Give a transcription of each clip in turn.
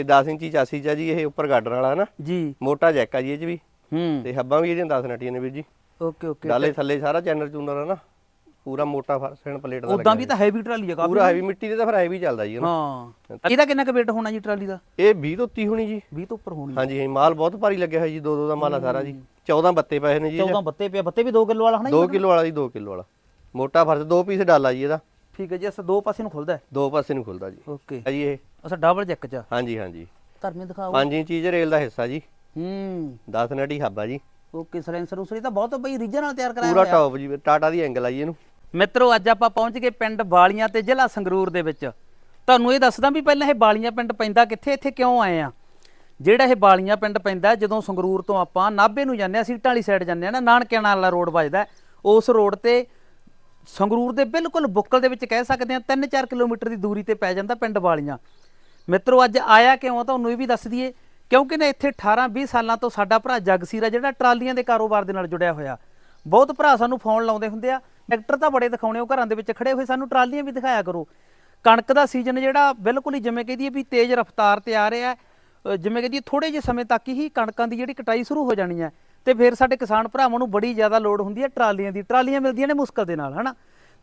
ਇਹ 10 ਇੰਚੀ ਚਾਸੀ ਚ ਜੀ ਇਹ ਉੱਪਰ ਗਾਰਡਰ ਵਾਲਾ ਨਾ। ਜੀ। ਮੋਟਾ ਜੈਕ ਆ ਜੀ ਇਹ ਚ ਵੀ। ਹੂੰ। ਤੇ ਹੱਬਾਂ ਵੀ ਇਹਦੀਆਂ 10 ਨਟੀਆਂ ਨੇ ਵੀਰ ਜੀ। ਓਕੇ ਓਕੇ ਡਾਲੇ ਥੱਲੇ ਸਾਰਾ ਚੈਨਲ ਚੂਨਰ ਆ ਨਾ। ਪੂਰਾ ਮੋਟਾ ਫਰਸਣ ਪਲੇਟ ਦਾ ਉਦਾਂ ਵੀ ਤਾਂ ਹੈਵੀ ਟਰਾਲੀ ਆ ਕਾਫੀ। ਪੂਰਾ ਹੈਵੀ ਮਿੱਟੀ ਦੇ ਤਾਂ ਫਿਰ ਹੈਵੀ ਚੱਲਦਾ ਜੀ। ਹਾਂ ਇਹਦਾ ਕਿੰਨਾ ਕੁ weight ਹੋਣਾ ਜੀ ਟਰਾਲੀ ਦਾ? ਇਹ 20 ਤੋਂ 30 ਹੋਣੀ ਜੀ। 20 ਤੋਂ ਉੱਪਰ ਹੋਣੀ। ਹਾਂਜੀ ਹਾਂਜੀ ਮਾਲ ਬਹੁਤ ਭਾਰੀ ਲੱਗਿਆ ਹੋਇਆ ਜੀ ਦੋ ਦੋ ਦਾ ਮਾਲ ਆ ਸਾਰਾ ਜੀ। 14 ਬੱਤੇ ਪਏ ਨੇ ਜੀ 14 ਬੱਤੇ ਪਿਆ ਬੱਤੇ ਵੀ 2 ਕਿਲੋ ਵਾਲਾ ਹਨਾ ਜੀ 2 ਕਿਲੋ ਵਾਲਾ ਜੀ 2 ਕਿਲੋ ਵਾਲਾ। ਮੋਟਾ ਫਰਸ ਦੋ ਪੀਸ ਡਾਲਾ ਜੀ ਇਹਦਾ। ਠੀਕ ਹੈ ਜੀ ਅਸਾਂ ਦੋ ਪਾਸੇ ਨੂੰ ਖੁੱਲਦਾ ਹੈ? ਦੋ ਪਾਸੇ ਨੂੰ ਖੁੱਲਦਾ ਜੀ। ਓਕੇ। ਆ ਜੀ ਇਹ। ਅਸਾਂ ਡਬਲ ਜੈਕ ਚ ਹਾਂਜੀ ਹਾਂਜੀ। ਧਰਮੀ ਦਿਖਾਓ। 5 ਇੰਚੀ ਰੇਲ ਦਾ ਹਿੱਸਾ ਜੀ। ਹੂੰ। 10 ਨਟੀ ਹੱਬਾ ਜੀ। ਓਕੇ ਸਲੈਂਸਰ ਉਸਰੀ ਤਾਂ ਬਹੁਤ ਬਈ ਰੀਜਨ ਨਾਲ ਤਿਆਰ ਕਰਾਇਆ ਪੂਰਾ ਹੋਇਆ। ਟੌਪ ਜੀ ਟਾਟਾ ਦੀ ਐਂਗਲ ਆ ਜੀ ਇਹਨੂੰ। ਮਿੱਤਰੋ ਅੱਜ ਆਪਾਂ ਪਹੁੰਚ ਗਏ ਪਿੰਡ ਬਾਲੀਆਂ ਤੇ ਜ਼ਿਲ੍ਹਾ ਸੰਗਰੂਰ ਦੇ ਵਿੱਚ। ਤੁਹਾਨੂੰ ਇਹ ਦੱਸਦਾ ਵੀ ਪਹਿਲਾਂ ਇਹ ਬਾਲੀਆਂ ਪਿੰਡ ਪੈਂਦਾ ਕਿੱਥੇ ਇੱਥੇ ਕਿਉਂ ਆਏ ਆ? ਜਿਹੜਾ ਇਹ ਬਾਲੀਆਂ ਪਿੰਡ ਪੈਂਦਾ ਜਦੋਂ ਸੰਗਰੂਰ ਤੋਂ ਆਪਾਂ ਨਾਭੇ ਨੂੰ ਜਾਂਦੇ ਆ ਸੀਟਾਂ ਵਾਲੀ ਸਾਈਡ ਜਾਂਦੇ ਆ ਨਾ ਨਾਨਕਿਆਣਾ ਵਾਲਾ ਰੋਡ ਵੱਜਦਾ ਹੈ। ਉਸ ਰੋਡ ਤੇ ਸੰਗਰੂਰ ਦੇ ਬਿਲਕੁਲ ਬੁੱਕਲ ਦੇ ਵਿੱਚ ਕਹਿ ਸਕਦੇ ਆ 3-4 ਕਿਲੋਮੀਟਰ ਦੀ ਦੂਰੀ ਤੇ ਪੈ ਜਾਂਦਾ ਪਿੰਡ ਵਾਲੀਆਂ। ਮਿੱਤਰੋ, ਅੱਜ ਆਇਆ ਕਿਉਂ ਆ ਤੁਹਾਨੂੰ ਇਹ ਵੀ ਦੱਸ ਦਈਏ, ਕਿਉਂਕਿ ਨਾ ਇੱਥੇ 18-20 ਸਾਲਾਂ ਤੋਂ ਸਾਡਾ ਭਰਾ ਜਗਸੀਰ ਆ ਜਿਹੜਾ ਟਰਾਲੀਆਂ ਦੇ ਕਾਰੋਬਾਰ ਦੇ ਨਾਲ ਜੁੜਿਆ ਹੋਇਆ। ਬਹੁਤ ਭਰਾ ਸਾਨੂੰ ਫੋਨ ਲਾਉਂਦੇ ਹੁੰਦੇ ਆ, ਟਰੈਕਟਰ ਤਾਂ ਬੜੇ ਦਿਖਾਉਣੇ, ਉਹ ਘਰਾਂ ਦੇ ਵਿੱਚ ਖੜੇ ਹੋਏ ਸਾਨੂੰ ਟਰਾਲੀਆਂ ਵੀ ਦਿਖਾਇਆ ਕਰੋ। ਕਣਕ ਦਾ ਸੀਜ਼ਨ ਜਿਹੜਾ ਬਿਲਕੁਲ ਹੀ ਜਿਵੇਂ ਕਹਦੀਏ ਵੀ ਤੇਜ਼ ਰਫ਼ਤਾਰ ਤੇ ਆ ਰਿਹਾ ਜਿਵੇਂ ਕਹਦੀਏ ਥੋੜੇ ਜਿਹੇ ਸਮੇਂ ਤੱਕ ਹੀ ਕਣਕਾਂ ਦੀ ਜਿਹੜੀ ਕਟਾਈ ਸ਼ੁਰੂ ਹੋ ਜਾਣੀ ਹੈ। ਤੇ ਫਿਰ ਸਾਡੇ ਕਿਸਾਨ ਭਰਾਵਾਂ ਨੂੰ ਬੜੀ ਜ਼ਿਆਦਾ ਲੋੜ ਹੁੰਦੀ ਹੈ ਟਰਾਲੀਆਂ ਦੀ। ਟਰਾਲੀਆਂ ਮਿਲਦੀਆਂ ਨੇ ਮੁਸ਼ਕਲ ਦੇ ਨਾਲ, ਹਨਾ?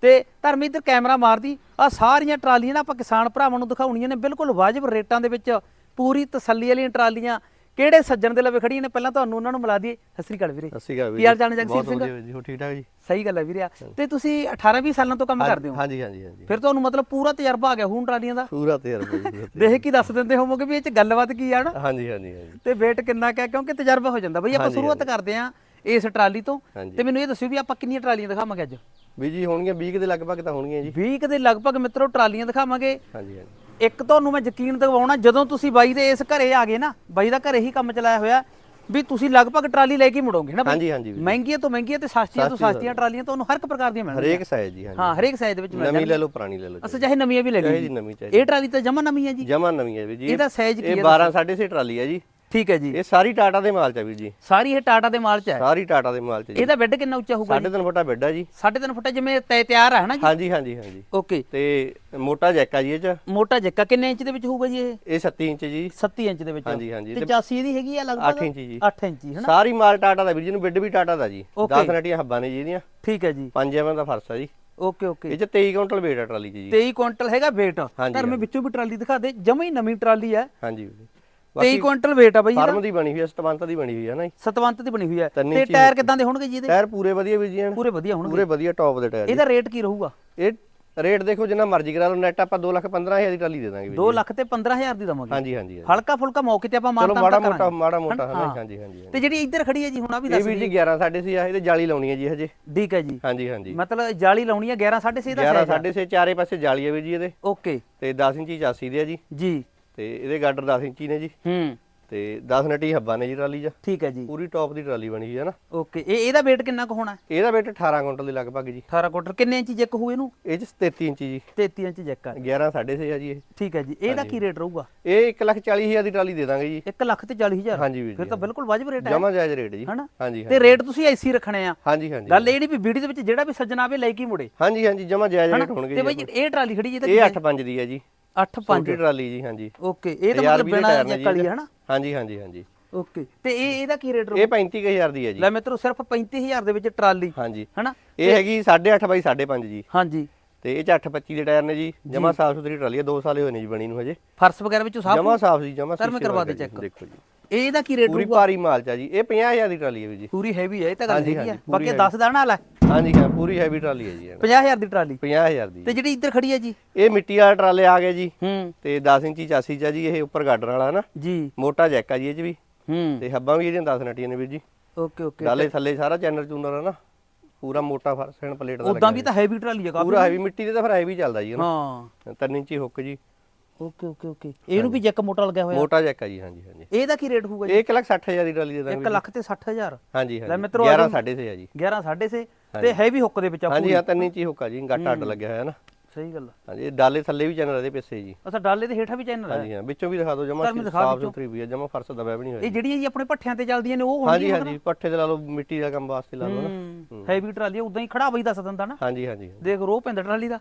ਤੇ ਧਰਮੀ ਇੱਧਰ ਕੈਮਰਾ ਮਾਰਦੀ ਆ ਸਾਰੀਆਂ ਟਰਾਲੀਆਂ ਨਾ ਆਪਾਂ ਕਿਸਾਨ ਭਰਾਵਾਂ ਨੂੰ ਦਿਖਾਉਣੀਆਂ ਨੇ, ਬਿਲਕੁਲ ਵਾਜਬ ਰੇਟਾਂ ਦੇ ਵਿੱਚ ਪੂਰੀ ਤਸੱਲੀ ਵਾਲੀਆਂ ਟਰਾਲੀਆਂ। ਕਿਹੜੇ ਸੱਜਣ ਦੇ ਲਵੇ ਖੜੀਆਂ ਨੇ? ਪਹਿਲਾਂ ਤੁਹਾਨੂੰ ਉਹਨਾਂ ਨੂੰ ਮਿਲਾ ਦਈਏ। ਸਤਿ ਸ੍ਰੀ ਅਕਾਲ ਵੀਰੇ। ਸਤਿ ਸ਼੍ਰੀ ਅਕਾਲ ਵੀਰ ਕੀ ਹਾਲ ਜੀ। ਚਾਲ ਨੇ ਜਗਸੀਰ ਸਿੰਘ? ਜੀ। ਹੋ ਠੀਕ ਠਾਕ ਜੀ? ਸਹੀ ਗੱਲ ਹੈ ਵੀਰੇ। ਤੇ ਤੁਸੀਂ 18 20 ਸਾਲਾਂ ਤੋਂ ਕੰਮ ਕਰਦੇ ਹੋ? ਹਾਂਜੀ ਹਾਂਜੀ ਹਾਂਜੀ। ਫਿਰ ਤੁਹਾਨੂੰ ਮਤਲਬ ਪੂਰਾ ਤਜਰਬਾ ਆ ਗਿਆ ਹੁਣ ਟਰਾਲੀਆਂ ਦਾ? ਪੂਰਾ ਤਜਰਬਾ ਜੀ ਦੇਖ ਕੀ ਦੱਸ ਦਿੰਦੇ ਹੋਵੋਗੇ ਵੀ ਇਹ ਚ ਗੱਲਬਾਤ ਕੀ ਆ ਨਾ। ਹਾਂਜੀ ਹਾਂਜੀ ਹਾਂਜੀ। ਤੇ weight ਕਿੰਨਾ ਕੁ ਹੈ? ਕਿਉਂਕਿ ਤਜਰਬਾ ਹੋ ਜਾਂਦਾ। ਬਈ ਆਪਾਂ ਸ਼ੁਰੂਆਤ ਕਰਦੇ ਆਂ ਇਸ ਟਰਾਲੀ ਤੋਂ। ਤੇ ਮੈਨੂੰ ਇਹ ਦੱਸਿਓ ਵੀ ਆਪਾਂ ਕਿੰਨੀਆਂ ਟਰਾਲੀਆਂ ਦਿਖਾਵਾਂਗੇ ਅੱਜ? ਵੀ ਜੀ ਹੋਣਗੀਆਂ 20 ਦੇ ਲਗਭਗ ਤਾਂ ਹੋਣਗੀਆਂ ਜੀ। 20 ਕੁ ਦੇ ਲਗਭਗ ਮਿੱਤਰੋ ਟਰਾਲੀਆਂ ਦਿਖਾਵਾਂਗੇ। ਹਾਂਜੀ ਹਾਂਜੀ। ਇੱਕ ਤੁਹਾਨੂੰ ਮੈਂ ਯਕੀਨ ਦਿਵਾਉਣਾ ਜਦੋਂ ਤੁਸੀਂ ਬਾਈ ਦੇ ਇਸ ਘਰੇ ਆ ਗਏ ਨਾ ਬਾਈ ਦਾ ਘਰੇ ਹੀ ਕੰਮ ਚਲਾਇਆ ਹੋਇਆ ਵੀ ਤੁਸੀਂ ਲਗਭਗ ਟਰਾਲੀ ਲੈ ਕੇ ਮੁੜੋਗੇ ਨਾ ਹਾਂਜੀ ਹਾਂਜੀ ਵੀਰ। ਮਹਿੰਗੀਆਂ ਤੋਂ ਮਹਿੰਗੀਆਂ ਤੇ ਸਸਤੀਆਂ ਤੋਂ ਸਸਤੀਆਂ ਟਰਾਲੀਆਂ ਤੁਹਾਨੂੰ ਹਰ ਇੱਕ ਪ੍ਰਕਾਰ ਦੀਆਂ ਮਿਲਣਗੀਆਂ। ਹਰੇਕ ਸਾਈਜ਼ ਜੀ ਹਾਂਜੀ। ਹਾਂ ਹਰੇਕ ਸਾਈਜ਼ ਦੇ ਵਿੱਚ ਮਿਲ ਨਵੀਂ ਲੈ ਲਓ ਪੁਰਾਣੀ ਲੈ ਲਓ ਅਸਾਂ ਚਾਹੇ ਨਵੀਆਂ ਵੀ ਲੈ ਲਈਏ ਜੀ ਨਵੀਂ ਚਾਹੀਦੀ ਇਹ ਟਰਾਲੀ ਤਾਂ ਜਮਾ ਨਵੀਂ ਹੈ ਜੀ। ਜਮਾ ਨਵੀਂ ਹੈ ਵੀਰ ਜੀ। ਇਹਦਾ ਸਾਈਜ਼ ਕੀ ਇਹ ਹੈ 12 6.5 ਟਰਾਲੀ ਹੈ ਜੀ। ਠੀਕ ਹੈ ਜੀ। ਇਹ ਸਾਰੀ ਟਾਟਾ ਦੇ ਮਾਲ ਚ ਹੈ ਵੀਰ ਜੀ। ਸਾਰੀ ਇਹ ਟਾਟਾ ਦੇ ਮਾਲ ਚ ਹੈ? ਸਾਰੀ ਟਾਟਾ ਦੇ ਮਾਲ ਚ ਜੀ। ਇਹਦਾ ਬੈੱਡ ਕਿੰਨਾ ਉੱਚਾ ਹੋਊਗਾ ਸਾਢੇ ਤਿੰਨ ਫੁੱਟਾ ਬੈੱਡ ਆ ਜੀ। 3.5 ਫੁੱਟ ਜਿਵੇਂ ਤੈ ਤਿਆਰ ਹੈ ਨਾ ਜੀ? ਹਾਂਜੀ ਹਾਂਜੀ ਹਾਂਜੀ। ਓਕੇ ਤੇ ਮੋਟਾ ਜੈਕ ਆ ਜੀ ਇਹ ਚ। ਮੋਟਾ ਜੱਕਾ ਕਿੰਨੇ ਇੰਚ ਦੇ ਵਿੱਚ ਹੋਊਗਾ ਜੀ ਇਹ? ਇਹ 37 ਇੰਚ ਜੀ। 37 ਇੰਚ ਦੇ ਵਿੱਚ। ਹਾਂਜੀ, ਹਾਂਜੀ, ਤੇ ਤੇ 84 ਦੀ ਹੈਗੀ ਆ ਲਗਭਗ? 8 ਇੰਚ ਜੀ। 8 ਇੰਚ ਹਨਾ? ਸਾਰੀ ਮਾਲ ਟਾਟਾ ਦਾ ਵੀਰ ਜੀ ਨੂੰ ਬੈੱਡ ਵੀ ਟਾਟਾ ਦਾ ਜੀ। Okay. 10 ਨਟੀਆਂ ਹੱਬਾਂ ਨੇ ਜੀ ਇਹਦੀਆਂ। ਠੀਕ ਹੈ ਜੀ। 5 ਐਮ ਦਾ ਫਰਸ ਆ ਜੀ। ਓਕੇ ਓਕੇ ਇਹ ਚ 23 ਕੁਇੰਟਲ weight ਆ ਟਰਾਲੀ ਜੀ। 23 ਕੁਇੰਟਲ ਹੈਗਾ weight ਹਾਂਜੀ, ਧਰ ਮੈਂ ਵਿੱਚੋਂ ਵੀ ਟਰਾਲੀ ਦਿਖਾ ਦੇ ਜਮਾ ਹੀ ਨਵੀਂ ਟਰਾਲੀ ਹੈ ਹਾਂਜੀ 23 ਕੁਇੰਟਲ weight ਆ ਬਈ ਫਾਰਮ ਦੀ ਬਣੀ ਹੋਈ ਹੈ ਸਤਵੰਤ ਦੀ ਬਣੀ ਹੋਈ ਹੈ ਨਾ ਜੀ ਸਤਵੰਤ ਦੀ ਬਣੀ ਹੋਈ ਹੈ ਤੇ ਟਾਇਰ ਕਿਦਾਂ ਦੇ ਹੋਣਗੇ ਜੀ ਇਹਦੇ? ਟਾਇਰ ਪੂਰੇ ਵਧੀਆ ਵੀਰ ਜੀ ਹਨ ਪੂਰੇ ਵਧੀਆ ਹੋਣਗੇ। ਪੂਰੇ ਵਧੀਆ ਟੌਪ ਦੇ ਟਾਇਰ। ਇਹਦਾ ਰੇਟ ਕੀ ਰਹੂਗਾ? ਇਹ ਰੇਟ ਦੇਖੋ ਜਿੰਨਾ ਮਰਜ਼ੀ ਕਰਾ ਲਓ। ਨੈਟ ਆਪਾਂ 2 ਲੱਖ 15000 ਦੀ ਟਰਾਲੀ ਦੇ ਦਾਂਗੇ ਵੀਰ 2 ਲੱਖ ਤੇ 15000 ਦੀ ਦਵਾਂਗੇ। ਹਾਂਜੀ ਹਾਂਜੀ। ਹਲਕਾ ਫੁਲਕਾ ਮੌਕੇ ਤੇ ਆਪਾਂ ਚਲੋ ਮਾਨਤਾ ਮਾੜਾ ਮੋਟਾ ਮਾੜਾ ਮੋਟਾ। ਹਾਂਜੀ ਹਾਂਜੀ ਤੇ ਜਿਹੜੀ ਇੱਧਰ ਖੜੀ ਹੈ ਜੀ ਹੁਣ ਆ ਵੀ ਇਹ ਦੱਸ ਵੀਰ ਜੀ 11 ਸਾਢੇ ਛੇ ਆ ਇਹਦੇ ਜਾਲੀ ਲਾਉਣੀ ਹੈ ਜੀ ਹਜੇ। ਠੀਕ ਹੈ ਜੀ। ਹਾਂਜੀ ਹਾਂਜੀ। ਮਤਲਬ ਜਾਲੀ ਲਾਉਣੀ ਹੈ 11 6.5 ਦਾ 11 ਸਾਈਜ਼ ਸਾਢੇ ਛੇ ਚਾਰੇ ਪਾਸੇ ਜਾਲੀ ਹੈ ਵੀਰ ਜੀ ਇਹਦੇ। ਓਕੇ। ਤੇ 10 ਇੰਚੀ ਚਾਸੀ ਦੇ ਆ ਜੀ। ਜੀ। ਤੇ ਇਹਦੇ ਗਾਡਰ 10 ਇੰਚੀ ਨੇ ਜੀ। ਹੂੰ। ਤੇ 10 ਨਟੀ ਹੱਬਾਂ ਨੇ ਜੀ ਟਰਾਲੀ 'ਚ। ਠੀਕ ਹੈ ਜੀ। ਪੂਰੀ ਟੌਪ ਦੀ ਟਰਾਲੀ ਬਣੀ ਹੈ ਨਾ। ਓਕੇ ਇਹ ਇਹਦਾ weight ਕਿੰਨਾ ਕੁ ਹੋਣਾ? ਹੈ? ਇਹਦਾ weight 18 ਕੁਇੰਟਲ ਦੇ ਲਗਭਗ ਜੀ। 18 ਕੁਆਟਰ ਕਿੰਨੇ ਇੰਚੀ ਜੈਕ ਹੋਊ ਇਹਨੂੰ? ਇਹ 'ਚ 33 ਇੰਚੀ ਜੀ। 33 ਇੰਚ ਜੈਕ ਹੈ 11 ਸਾਢੇ ਛੇ ਆ ਜੀ ਇਹ। ਠੀਕ ਹੈ ਜੀ। ਇਹਦਾ ਕੀ ਰੇਟ ਰਹੂਗਾ? ਇਹ 1 ਲੱਖ 40 ਹਜ਼ਾਰ ਦੀ ਟਰਾਲੀ ਦੇ ਦਾਂਗੇ ਜੀ। 1 ਲੱਖ ਤੇ 40000 ਹਾਂਜੀ ਵੀਰ ਫਿਰ ਜੀ ਤਾਂ ਬਿਲਕੁਲ ਵਾਜਬ ਰੇਟ ਹੈ। ਜਮਾ ਜਾਇਜ਼ ਰੇਟ ਜੀ। ਹਨਾ? ਹਾਂਜੀ ਤੇ ਰੇਟ ਤੁਸੀਂ ਐਸੀ ਰੱਖਣੇ ਆ। ਹਾਂਜੀ ਹਾਂਜੀ। ਗੱਲ ਇਹ ਨਹੀਂ ਵੀ ਵੀਡੀਓ ਦੇ ਵਿੱਚ ਜਿਹੜਾ ਵੀ ਸੱਜਣਾ ਆਵੇ ਲੈ ਕੇ ਮੁੜੇ। ਹਾਂਜੀ ਹਾਂਜੀ। ਜਮਾ ਜਾਇਜ਼ ਰੇਟ ਹੋਣਗੇ ਤੇ ਜੀ ਬਈ ਇਹ ਟਰਾਲੀ ਖੜੀ ਜੀ ਇਹ 8.5 ਦੀ ਹੈ ਜੀ। 8 5 ਛੋਟੀ ਟਰਾਲੀ ਜੀ ਹਾਂਜੀ। ਓਕੇ ਇਹ ਤਾਂ ਮਤਲਬ ਦੇ ਬਿਨਾ ਟਾਇਰ ਨੇ ਵਾਲੀ। ਹੈ ਹਨਾ ਹਾਂਜੀ ਹਾਂਜੀ ਹਾਂਜੀ। ਓਕੇ ਤੇ ਇਹ ਇਹਦਾ ਕੀ ਰੇਟ ਰਹੂ ਇਹ 35000 ਦੀ ਹੈ ਜੀ। ਲੈ ਮਿੱਤਰੋ ਸਿਰਫ 35000 ਦੇ ਵਿੱਚ ਟਰਾਲੀ ਹਾਂਜੀ। ਹਨਾ? ਇਹ ਹੈਗੀ 8.5 ਬਾਈ 5.5 ਜੀ। ਹਾਂਜੀ। ਤੇ ਇਹ ਚ 825 ਦੇ ਟਾਇਰ ਨੇ ਜੀ। ਜਮਾ ਸਾਫ਼ ਸੁਥਰੀ ਟਰਾਲੀ ਹੈ 2 ਸਾਲ ਹੋਏ ਨੇ ਜੀ ਬਣੀ ਨੂੰ ਹਜੇ। ਫਰਸ਼ ਵਗੈਰਾ ਵਿੱਚੋਂ ਸਾਫ਼ ਜਮਾ ਸਾਫ਼ ਜੀ ਜਮਾ ਸਰ ਮੈਂ ਕਰਵਾ ਦੇ check। ਦੇਖੋ ਜੀ। ਇਹ ਇਹਦਾ ਕੀ ਰੇਟ ਪੂਰੀ ਭਾਰੀ ਮਾਲ ਚ ਜੀ। ਇਹ 50000 ਦੀ ਟਰਾਲੀ ਹੈ ਵੀਰ ਜੀ। ਪੂਰੀ ਹੈਵੀ ਹੈ ਇਹ ਤਾਂ ਗੱਲ ਹਾਂਜੀ, ਹੈਗੀ ਆ। ਹਾਂਜੀ, ਬਾਕੀ ਪੂਰੀ 10 ਦਾ ਨਾ ਲੈ। ਹਾਂਜੀ ਹਾਂ ਪੂਰੀ ਹੈਵੀ ਟਰਾਲੀ ਹੈ ਜੀ ਇਹ। 50000 ਦੀ ਟਰਾਲੀ। 50000 ਦੀ। ਤੇ ਜਿਹੜੀ ਇੱਧਰ ਖੜੀ ਹੈ ਜੀ? ਇਹ ਮਿੱਟੀ ਵਾਲਾ ਟਰਾਲੇ ਆ ਗਏ ਜੀ। ਹੂੰ। ਤੇ 10 ਇੰਚੀ ਚਾਸੀ ਚ ਜੀ ਇਹ ਉੱਪਰ ਗਾਰਡਰ ਵਾਲਾ ਨਾ। ਜੀ। ਮੋਟਾ ਜੈਕ ਆ ਜੀ ਇਹ ਚ ਵੀ। ਹੂੰ। ਤੇ ਹੱਬਾਂ ਵੀ ਇਹਦੀਆਂ 10 ਨਟੀਆਂ ਨੇ ਵੀਰ ਜੀ। ਓਕੇ ਓਕੇ ਡਾਲੇ ਥੱਲੇ ਸਾਰਾ ਚੈਨਲ ਚੂਨਰ ਆ ਨਾ। ਪੂਰਾ ਮੋਟਾ ਫਰਸਣ ਪਲੇਟ ਦਾ ਉਦਾਂ ਵੀ ਤਾਂ ਹੈਵੀ ਟਰਾਲੀ ਹੈ ਕਾਫੀ। ਪੂਰਾ ਹੈਵੀ ਮਿੱਟੀ ਦੇ ਤਾਂ ਫਿਰ ਹੈਵੀ ਚੱਲਦਾ ਜੀ ਹਾਂ। 3 ਇੰਚੀ ਹੁੱਕ ਜੀ। Okay okay okay. ਇਹਨੂੰ ਵੀ ਜੈਕ ਮੋਟਾ ਲੱਗਿਆ ਹੋਇਆ? ਮੋਟਾ ਜੈਕ ਆ ਜੀ ਹਾਂਜੀ ਹਾਂਜੀ। ਇਹਦਾ ਕੀ ਰੇਟ ਹੋਊਗਾ ਜੀ? ਇਹ 1 ਲੱਖ 60000 ਦੀ ਟਰਾਲੀ ਦੇ ਦਾਂਗੇ 1 ਲੱਖ ਤੇ 60000 ਹਾਂਜੀ ਲੈ ਹਾਂਜੀ ਮਿੱਤਰੋ 11 6.5 ਆ ਜੀ। 11 6.5 ਤੇ ਹੈਵੀ ਹੁੱਕ ਦੇ ਵਿੱਚ ਆ ਹਾਂਜੀ ਹਾਂ 3 ਇੰਚੀ ਹੁੱਕ ਆ ਜੀ ਗੱਟ ਅੱਡ ਲੱਗਿਆ ਹੋਇਆ ਨਾ। ਸਹੀ ਗੱਲ ਆ। ਹਾਂਜੀ ਡਾਲੇ ਥੱਲੇ ਵੀ ਚੈਨਲ ਇਹਦੇ ਪਿੱਛੇ ਜੀ। ਅੱਛਾ ਡਾਲੇ ਦੇ ਹੇਠਾਂ ਵੀ ਚੈਨਲ ਹੈ ਹਾਂਜੀ ਹਾਂ ਵਿੱਚੋਂ ਵੀ ਦਿਖਾ ਦਿਓ ਜਮਾ ਸਾਫ਼ ਸੁਥਰੀ ਵੀ ਹੈ ਜਮਾ ਫਰਸ਼ ਦਬਿਆ ਵੀ ਨਹੀਂ ਹੋਇਆ ਇਹ ਜਿਹੜੀਆਂ ਜੀ ਆਪਣੇ ਪੱਠਿਆਂ ਤੇ ਚੱਲਦੀਆਂ ਨੇ ਉਹ ਹਾਂਜੀ ਹਾਂਜੀ ਪੱਠੇ ਤੇ ਲਾ ਲਓ ਮਿੱਟੀ ਦਾ ਕੰਮ ਵਾਸਤੇ ਲਾ ਲਓ ਨਾ। ਹੈਵੀ ਟਰਾਲੀ ਉਦਾਂ ਹੀ ਖੜਾ ਬਈ ਦੱਸ ਦਿੰਦਾ ਨਾ। ਹਾਂਜੀ ਹਾਂਜੀ ਦੇਖ ਰੋ ਪੈਂਦਾ ਟਰਾਲੀ ਦਾ।